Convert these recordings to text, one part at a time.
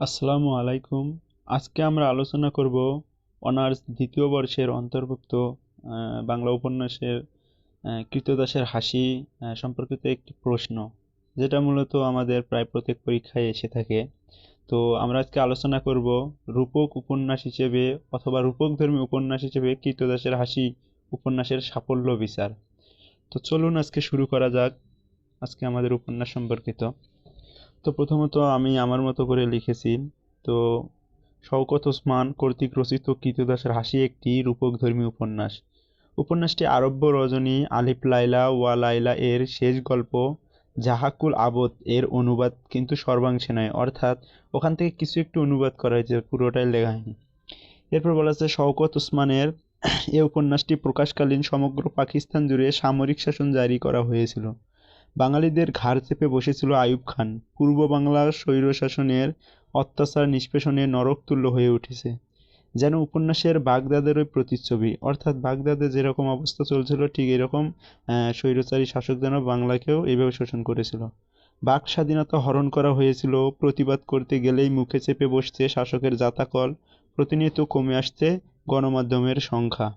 আসসালামু আলাইকুম। আজকে আমরা আলোচনা করব অনার্স দ্বিতীয় বর্ষের অন্তর্ভুক্ত বাংলা উপন্যাসের কৃতদাসের হাসি সম্পর্কিত একটি প্রশ্ন, যেটা মূলত আমাদের প্রায় প্রত্যেক পরীক্ষায় এসে থাকে। তো আমরা আজকে আলোচনা করব রূপক উপন্যাস হিসেবে অথবা রূপকধর্মী উপন্যাস হিসেবে কৃতদাসের হাসি উপন্যাসের সাফল্য বিচার। তো চলুন আজকে শুরু করা যাক, আজকে আমাদের উপন্যাস সম্পর্কিত। তো প্রথমত আমি আমার মতো করে লিখেছি। তো শওকত ওসমান কর্তৃক রচিত কৃতদাসের হাসি একটি রূপকধর্মী উপন্যাস। উপন্যাসটি আরব্য রজনী, আলিফ লাইলা, ওয়া লাইলা এর শেষ গল্প, জাহাকুল আবদ এর অনুবাদ কিন্তু সর্বাংশে নয়। অর্থাৎ ওখান থেকে কিছু একটু অনুবাদ করা হয়েছে, পুরোটাই লেখা হয়নি। এরপর বলা আছে, শওকত ওসমানের এই উপন্যাসটি প্রকাশকালীন সমগ্র পাকিস্তান জুড়ে সামরিক শাসন জারি করা হয়েছিল। বাঙালিদের ঘাড় চেপে বসেছিল আইয়ুব খান। পূর্ব বাংলার স্বৈরশাসনের অত্যাচার নিষ্পেষণে নরকতুল্য হয়ে উঠেছে। যেন উপন্যাসের বাগদাদেরই প্রতিচ্ছবি, অর্থাৎ বাগদাদে যেরকম অবস্থা চলছিল, ঠিক এরকম স্বৈরচারী শাসক যেন বাংলাকেও এইভাবে শোষণ করেছিল। বাক স্বাধীনতা হরণ করা হয়েছিল, প্রতিবাদ করতে গেলেই মুখে চেপে বসছে শাসকের জাতাকল, প্রতিনিয়ত কমে আসছে গণমাধ্যমের সংখ্যা।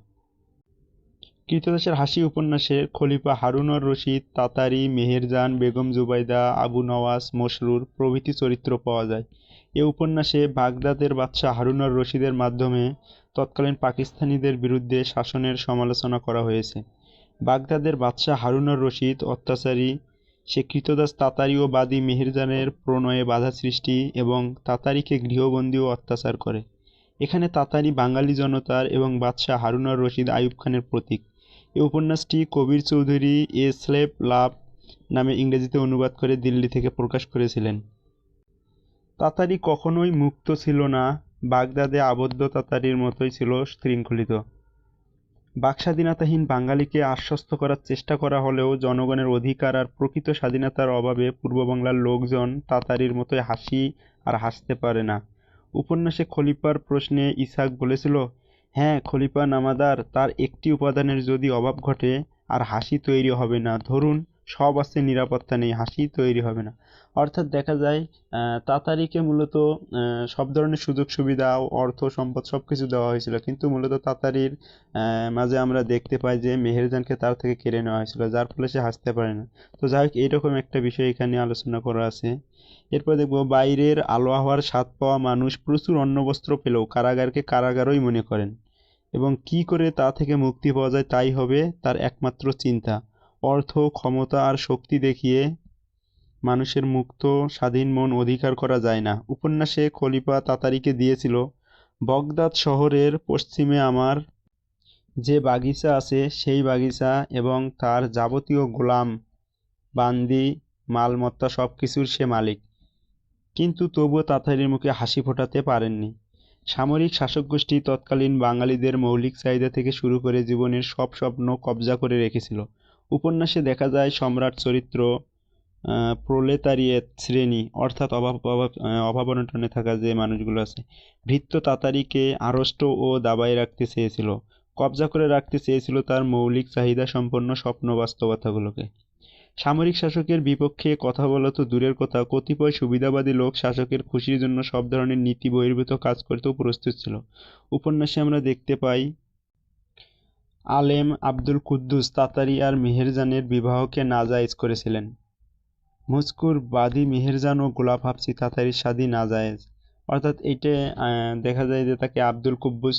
কৃতদাসের হাসি উপন্যাসের খলিফা হারুনর রশিদ, তাতারি, মেহেরজান, বেগম জুবাইদা, আবু নওয়াজ মসরুর প্রভৃতি চরিত্র পাওয়া যায়। এ উপন্যাসে বাগদাদের বাদশাহ হারুনর রশিদের মাধ্যমে তৎকালীন পাকিস্তানিদের বিরুদ্ধে শাসনের সমালোচনা করা হয়েছে। বাগদাদের বাদশাহ হারুনর রশিদ অত্যাচারী, সে কৃতদাস তাতারি ও বাদী মেহেরজানের প্রণয়ে বাধা সৃষ্টি এবং তাতারিকে গৃহবন্দী ও অত্যাচার করে। এখানে তাতারি বাঙালি জনতার এবং বাদশাহ হারুনর রশিদ আইয়ুব খানের প্রতীক। এই উপন্যাসটি কবির চৌধুরী এ স্লেভ লাভ নামে ইংরেজিতে অনুবাদ করে দিল্লি থেকে প্রকাশ করেছিলেন। তাতারি কখনোই মুক্ত ছিল না, বাগদাদে আবদ্ধ তাতারির মতোই ছিল শৃঙ্খলিত। বাকস্বাধীনতাহীন বাঙালিকে আশ্বস্ত করার চেষ্টা করা হলেও জনগণের অধিকার আর প্রকৃত স্বাধীনতার অভাবে পূর্ববাংলার লোকজন তাতারির মতোই হাসি আর হাসতে পারে না। উপন্যাসে খলিফার প্রশ্নে ইসাক বলেছিল হ্যাঁ খলিফা নামাদার তার একটি উপাদানের যদি অভাব ঘটে আর হাসি তৈরি হবে না, ধরুন সব আছে নিরাপত্তা নেই, হাসি তৈরি হবে না। অর্থাৎ দেখা যায় তাতারিকে মূলত সব ধরনের সুযোগ সুবিধা, অর্থ সম্পদ সব কিছু দেওয়া হয়েছিল। কিন্তু মূলত তাতারির মাঝে আমরা দেখতে পাই যে মেহেরজানকে তার থেকে কেড়ে নেওয়া হয়েছিল, যার ফলে সে হাসতে পারে না। তো যাই হোক, এইরকম একটা বিষয় এখানে আলোচনা করা আছে। এরপর দেখব, বাইরের আলো আবহাওয়ার স্বাদ পাওয়া মানুষ প্রচুর অন্ন বস্ত্র পেলেও কারাগারকে কারাগারই মনে করেন। এবং কি করে তা থেকে মুক্তি পাওয়া যায় তাই হবে তার একমাত্র চিন্তা। অর্থ, ক্ষমতা আর শক্তি দেখিয়ে মানুষের মুক্ত, স্বাধীন মন অধিকার করা যায় না। উপন্যাসে খলিফা তাতারিকে দিয়েছিল, বগদাদ শহরের পশ্চিমে আমার যে বাগিচা আছে, সেই বাগিচা এবং তার যাবতীয় গোলাম, বান্দি, মালমত্তা সব কিছুর সে মালিক। কিন্তু তবুও তাতারির মুখে হাসি ফোটাতে পারেননি। সামরিক শাসকগোষ্ঠী তৎকালীন বাঙালিদের মৌলিক চাহিদা থেকে শুরু করে জীবনের সব স্বপ্ন কবজা করে রেখেছিল। উপন্যাসে দেখা যায় সম্রাট চরিত্র প্রোলেতারিয়েত শ্রেণি অর্থাৎ অভাব অভাব আহ, অভাব অনটনে থাকা যে মানুষগুলো আছে। ভৃত্য তাতারিকে আড়ষ্ট ও দাবায় রাখতে চেয়েছিল। কবজা করে রাখতে চেয়েছিল তার মৌলিক চাহিদা সম্পন্ন স্বপ্ন বাস্তবতাগুলোকে। সামরিক শাসকের বিপক্ষে কথা বলা তো দূরের কথা, কতিপয় সুবিধাবাদী লোক শাসকের খুশির জন্য সব ধরনের নীতি বহির্ভূত কাজ করতেও প্রস্তুত ছিল। উপন্যাসে আমরা দেখতে পাই, আলেম আব্দুল কুদ্দুস তাতারি আর মেহেরজানের বিবাহকে নাজায়েজ করেছিলেন। মুজকুর বাদী মেহেরজান ও গোলাপ হাফসি তাতারির শাদী নাজায়েজ। অর্থাৎ এইটা দেখা যায় যে তাকে আব্দুল কুব্বুস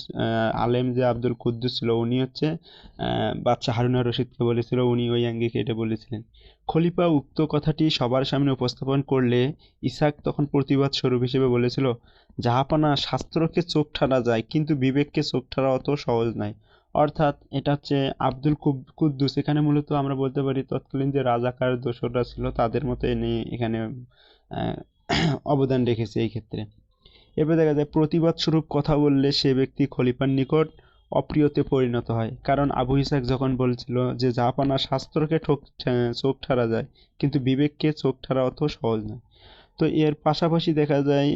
আলেম যে আব্দুল কুদ্দুস ছিল উনি হচ্ছে আহ, বাদশাহ হারুন রশিদকে বলেছিল উনি ওই আঙ্গিকে এটা বলেছিলেন। খলিফা উক্ত কথাটি সবার সামনে উপস্থাপন করলে ইসাক তখন প্রতিবাদ স্বরূপ হিসেবে বলেছিল জাহাপানা শাস্ত্রকে চোখ ঠাড়া যায় কিন্তু বিবেককে চোখ ঠাড়া অত সহজ নয়। অর্থাৎ এটা হচ্ছে আব্দুল কুব- কুদ্দুস। এখানে মূলত আমরা বলতে পারি তৎকালীন যে রাজাকার দোসররা ছিল তাদের মতো এনে এখানে অবদান রেখেছে এই ক্ষেত্রে। এরপর দেখা যায় প্রতিবাদ স্বরূপ কথা বললে সে ব্যক্তি খলিফার নিকট অপ্রিয়তে পরিণত হয়। কারণ আবু ইসাক যখন বলছিল যে জাপানা শাস্ত্রকে ঠোক চোখ ঠারা যায়, কিন্তু বিবেককে চোখ ঠারা অত সহজ নয়। তো এর পাশাপাশি দেখা যায়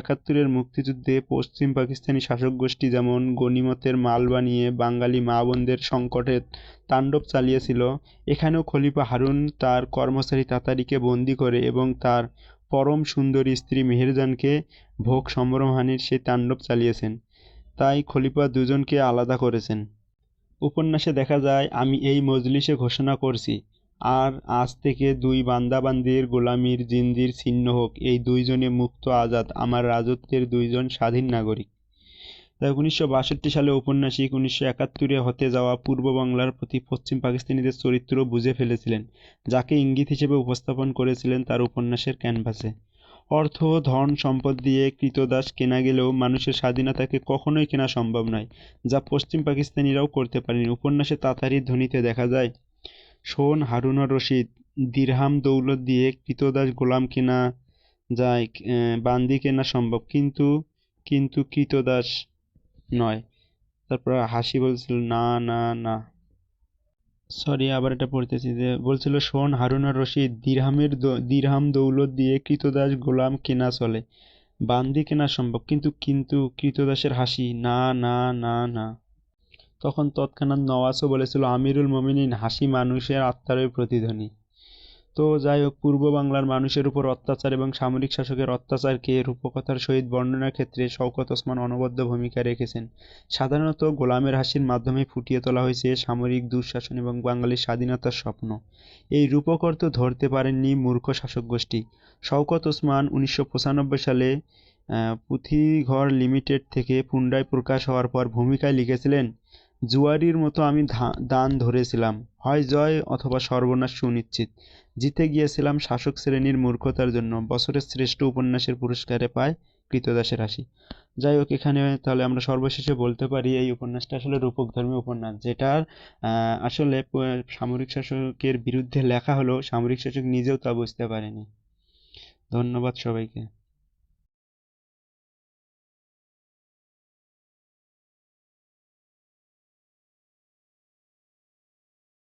একাত্তরের মুক্তিযুদ্ধে পশ্চিম পাকিস্তানি শাসক গোষ্ঠী যেমন গনিমতের মাল বানিয়ে বাঙালি মা বোনদের সংকটে তাণ্ডব চালিয়েছিল, এখানেও খলিফা হারুন তার কর্মচারী তাতারিকে বন্দি করে এবং তার পরম সুন্দরী স্ত্রী মেহেরজানকে ভোগ সম্ভ্রমহানির সেই তাণ্ডব চালিয়েছেন। তাই খলিফা দুজনকে আলাদা করেছেন। উপন্যাসে দেখা যায়, আমি এই মজলিসে ঘোষণা করছি, আর আজ থেকে দুই বান্দাবান্দির গোলামির জিন্দির ছিন্ন হোক, এই দুইজনে মুক্ত আজাদ, আমার রাজত্বের দুইজন স্বাধীন নাগরিক। উনিশশো বাষট্টি সালে ঔপন্যাসিক উনিশশো একাত্তরে হতে যাওয়া পূর্ব বাংলার প্রতি পশ্চিম পাকিস্তানিদের চরিত্র বুঝে ফেলেছিলেন, যাকে ইঙ্গিত হিসেবে উপস্থাপন করেছিলেন তার উপন্যাসের ক্যানভাসে। অর্থ ধন সম্পদ দিয়ে কৃতদাস কেনা গেলেও মানুষের স্বাধীনতাকে কখনোই কেনা সম্ভব নয়, যা পশ্চিম পাকিস্তানিরাও করতে পারেনি। উপন্যাসে তাতারির ধ্বনিতে দেখা যায় শোন হারুনুর রশিদ দিরহাম দৌলত দিয়ে কৃতদাস গোলাম কেনা যায় বান্দি কেনা সম্ভব। কিন্তু কিন্তু কৃতদাস নয়। তারপর হাসি বলছিল, না না না। সরি আবার এটা পড়তেছি যে, বলছিল, শোন হারুনুর রশিদ, দিরহামের দিরহাম দৌলত দিয়ে কৃতদাস গোলাম কেনা চলে। বান্দি কেনা সম্ভব, কিন্তু কিন্তু কৃতদাসের হাসি, না না না না। তখন তৎক্ষণাৎ নওয়াজও বলেছিল, আমিরুল মমিনিন, হাসি মানুষের আত্মারই প্রতিধ্বনি। তো যাই হোক, পূর্ব বাংলার মানুষের উপর অত্যাচার এবং সামরিক শাসকের অত্যাচারকে রূপকথার সহিত বর্ণনার ক্ষেত্রে শওকত ওসমান অনবদ্য ভূমিকা রেখেছেন। সাধারণত গোলামের হাসির মাধ্যমে ফুটিয়ে তোলা হয়েছে সামরিক দুঃশাসন এবং বাঙালির স্বাধীনতার স্বপ্ন। এই রূপকর তো ধরতে পারেননি মূর্খ শাসক গোষ্ঠী। শওকত ওসমান উনিশশো পঁচানব্বই সালে পুঁথিঘর লিমিটেড থেকে পুনরায় প্রকাশ হওয়ার পর ভূমিকায় লিখেছিলেন জুয়ারির মতো আমি দান ধরেছিলাম। হয় জয় অথবা সর্বনাশ সুনিশ্চিত। জিতে গিয়েছিলাম শাসক শ্রেণির মূর্খতার জন্য। বছরের শ্রেষ্ঠ উপন্যাসের পুরস্কারে পায় কৃতদাসের হাসি। যাই হোক, এখানে তাহলে আমরা সর্বশেষে বলতে পারি এই উপন্যাসটা আসলে রূপকধর্মী উপন্যাস। যেটার আসলে সামরিক শাসকের বিরুদ্ধে লেখা হলেও সামরিক শাসক নিজেও তা বুঝতে পারেনি। ধন্যবাদ সবাইকে।